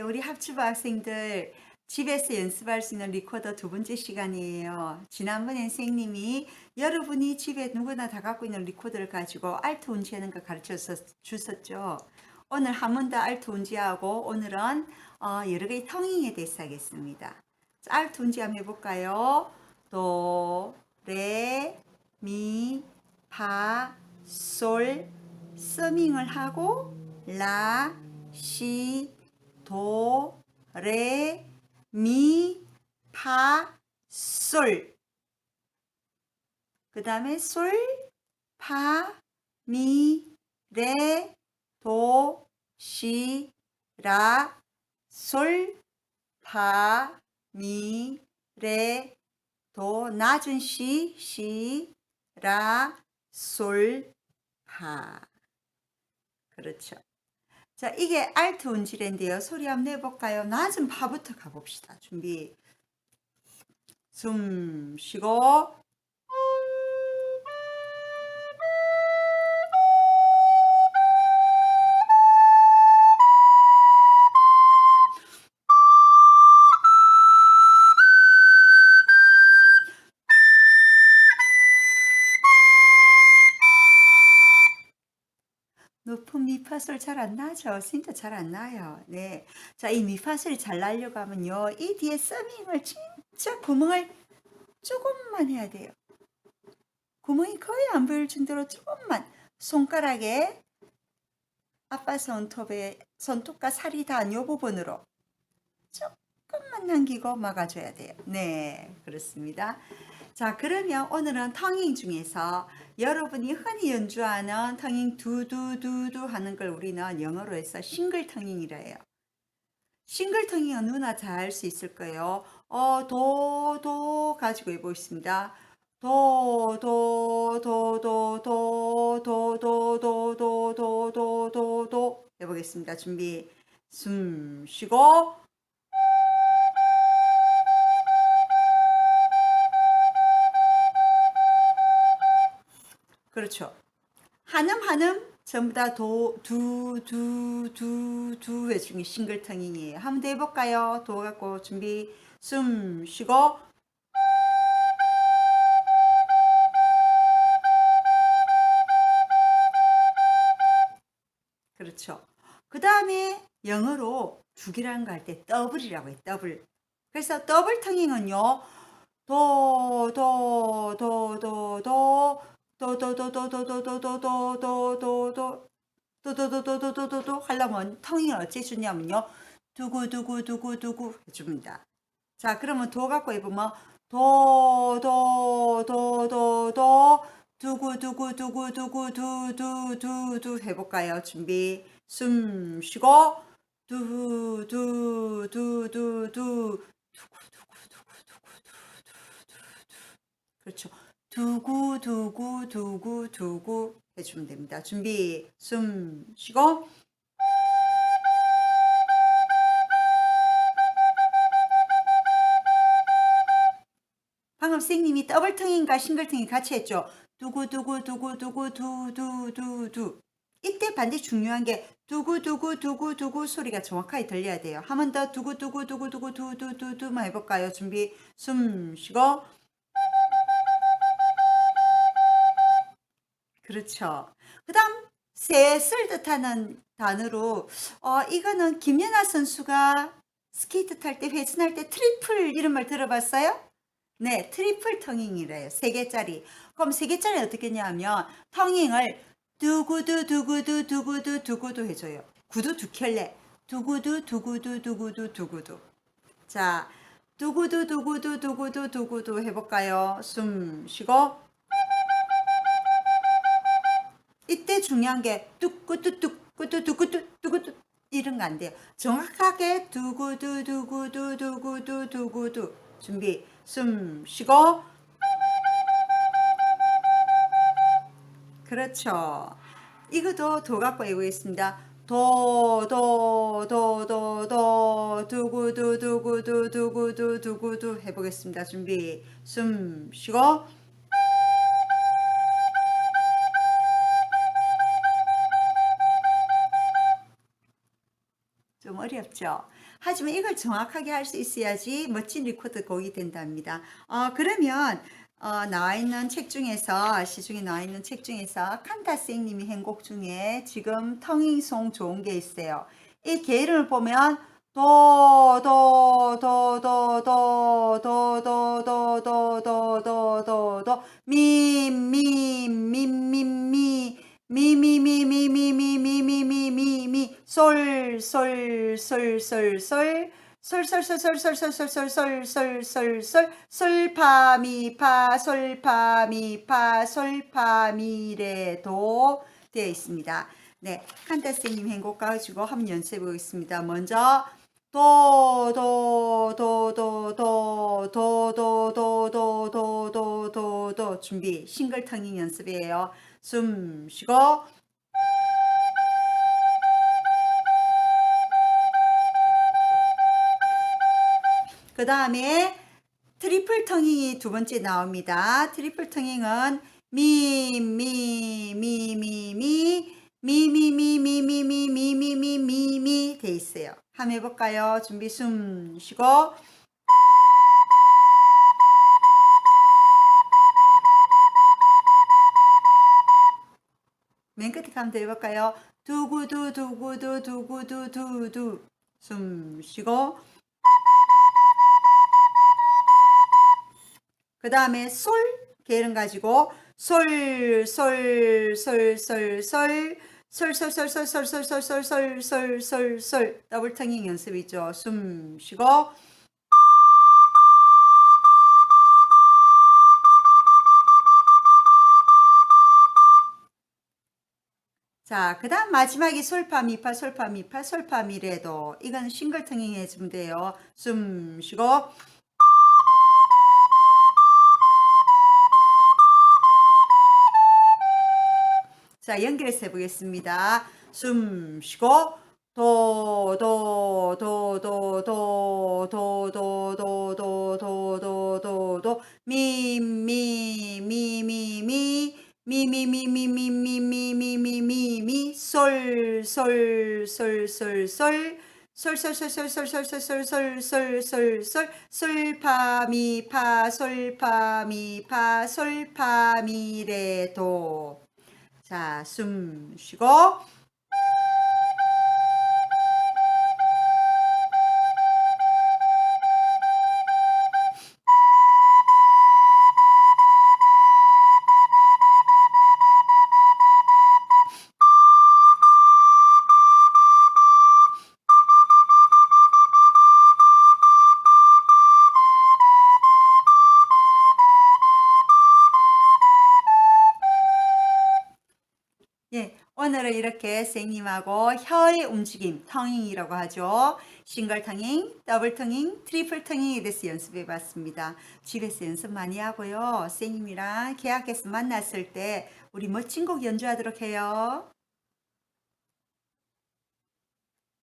네, 우리 합주부 학생들 집에서 연습할 수 있는 리코더 두 번째 시간이에요. 지난번에 선생님이 여러분이 집에 누구나 다 갖고 있는 리코더를 가지고 알트 운지하는 거 가르쳐 주셨죠. 오늘 한 번 더 알트 운지하고 오늘은 어, 여러 개의 텅잉에 대해서 하겠습니다. 자, 알트 운지 한번 해볼까요? 도, 레, 미, 파, 솔, 서밍을 하고 라, 시, 도, 레, 미, 파, 솔. 그 다음에 솔, 파, 미, 레, 도, 시, 라, 솔, 파, 미, 레, 도, 낮은 시, 시, 라, 솔, 파. 그렇죠. 자, 이게 알트 운지레인데요. 소리 한번 내볼까요? 낮은 파부터 가봅시다. 준비. 숨 쉬고. 미파솔 잘 안 나죠? 진짜 잘 안 나요. 네. 자, 이 미파솔이 잘 나려고 하면요. 이 뒤에 서밍을 진짜 구멍을 조금만 해야 돼요. 구멍이 거의 안 보일 정도로 조금만 손가락에 아빠 손톱에 손톱과 살이 닿은 요 부분으로 조금만 남기고 막아줘야 돼요. 네, 그렇습니다. 자, 그러면 오늘은 텅잉 중에서 여러분이 흔히 연주하는 텅잉 두두두두 하는 걸 우리는 영어로 해서 싱글 텅잉이라 해요. 싱글 텅잉은 누나 잘할수 있을 거예요. 어, 도, 도 가지고 해보겠습니다. 도, 도, 도, 도, 도, 도, 도, 도, 도, 도, 도, 도, 도 해보겠습니다. 준비. 숨 쉬고 그렇죠. 한음 한음 전부 다 도, 두, 두, 두, 두 해중에 싱글텅잉이에요. 한번 더 해볼까요? 도 갖고 준비 숨 쉬고 그렇죠. 그 다음에 영어로 두 개라는 거 할 때 더블이라고 해요. 더블. 그래서 더블 텅잉은요. 도, 도, 도, 도, 도, 도도도도도도도도도도도 도도도도도도도도 하려면 텅잉을 어찌 주냐면요. 두구두구두구두구 해줍니다. 자, 그러면 도 갖고 해보면 도도도도도도 두구두구두구두구두두두두 해볼까요? 준비. 숨 쉬고 두두두두두 그렇죠. 두구 두구 두구 두구 해주면 됩니다. 준비 숨 쉬고 방금 선생님이 더블텅인가 싱글텅이 같이 했죠. 두구 두구 두구 두구 두두두두 이때 반대 중요한 게 두구 두구 두구 두구 소리가 정확하게 들려야 돼요. 한 번 더 두구 두구 두구 두구 두두두두만 해볼까요? 준비 숨 쉬고 그렇죠. 그 다음, 셋을 뜻하는 단어로, 어, 이거는 김연아 선수가 스케이트 탈 때, 회전할 때 트리플 이런 말 들어봤어요? 네, 트리플 텅잉이래요. 세 개짜리. 그럼 세 개짜리 어떻게 했냐면, 텅잉을 두구두, 두구두, 두구두, 두구두 해줘요. 구두 두 켤레. 두구두, 두구두, 두구두, 두구두. 자, 두구두, 두구두, 두구두, 두구두 해볼까요? 숨 쉬고. 중요한 게 뚜꾸뚜뚜 꾸뚜뚜꾸뚜 뚜꾸뚜 이런 거 안 돼요. 정확하게 두구두 두구두 두구두 두구두 준비 숨 쉬고 그렇죠. 이것도 도 갖고 외우겠습니다. 도, 도, 도, 도, 도, 두구두, 두구두, 두구두, 두구두 해보겠습니다. 준비, 숨 쉬고, 어렵죠. 하지만 이걸 정확하게 할 수 있어야지 멋진 리코더 곡이 된답니다. 어, 그러면 어, 나와 있는 책 중에서 시중에 나와 있는 책 중에서 칸타 선생님이 한 곡 중에 지금 텅잉송 좋은 게 있어요. 이 게이름을 보면 도 도 도 도 도 도 도 도 도 도 도 도도도미미 미 미 미 미 미 미 미 미 솔 솔솔솔솔솔솔솔솔솔솔솔 솔파미파 솔파미파 솔파미레도 되어 있습니다. 네, 칸타 선생님 행곡 가지고 한번 연습해 보겠습니다. 먼저 도도도도도도도도도도도도도도 준비 싱글텅잉 연습이에요. 숨 쉬고 그 다음에 트리플 텅잉이 두 번째 나옵니다. 트리플 텅잉은 미, 미, 미, 미, 미, 미, 미, 미, 미, 미, 미, 미, 미, 미, 미, 미, 돼 있어요. 한번 해볼까요? 준비 숨 쉬고. 맨 끝에 한번 더 해볼까요? 두구두, 두구두, 두구두, 두두. 숨 쉬고. 그 다음에 솔 계름 가지고 솔, 솔, 솔, 솔, 솔, 솔, 솔, 솔, 솔, 솔, 솔, 솔, 솔, 솔, 솔, 솔, 솔, 더블 텅잉 연습이죠. 숨 쉬고. 자, 그 다음 마지막이 솔파, 미파, 솔파, 미파, 솔파, 미래도. 이건 싱글 텅잉 해주면 돼요. 숨 쉬고. 자, 연결해서 해보겠습니다. 숨 쉬고 도, 도, 도, 도, 도, 도, 도, 도, 도, 도, 도, 도, 도, 미, 미, 미, 미, 미, 미, 미, 미, 미, 미, 미, 미, 미, 미, 미, 미, 솔, 솔, 솔, 솔, 솔, 솔, 솔, 솔, 솔, 솔, 솔, 솔, 솔, 솔, 솔, 솔, 솔, 솔, 파, 미, 파, 솔, 파, 미, 파, 솔, 파, 미, 레, 도. 자, 숨 쉬고. 오늘은 이렇게 선생님하고 혀의 움직임, 텅잉이라고 하죠. 싱글 텅잉, 더블 텅잉, 트리플 텅잉에 대해서 연습해 봤습니다. 집에서 연습 많이 하고요. 선생님이랑 계약해서 만났을 때 우리 멋진 곡 연주하도록 해요.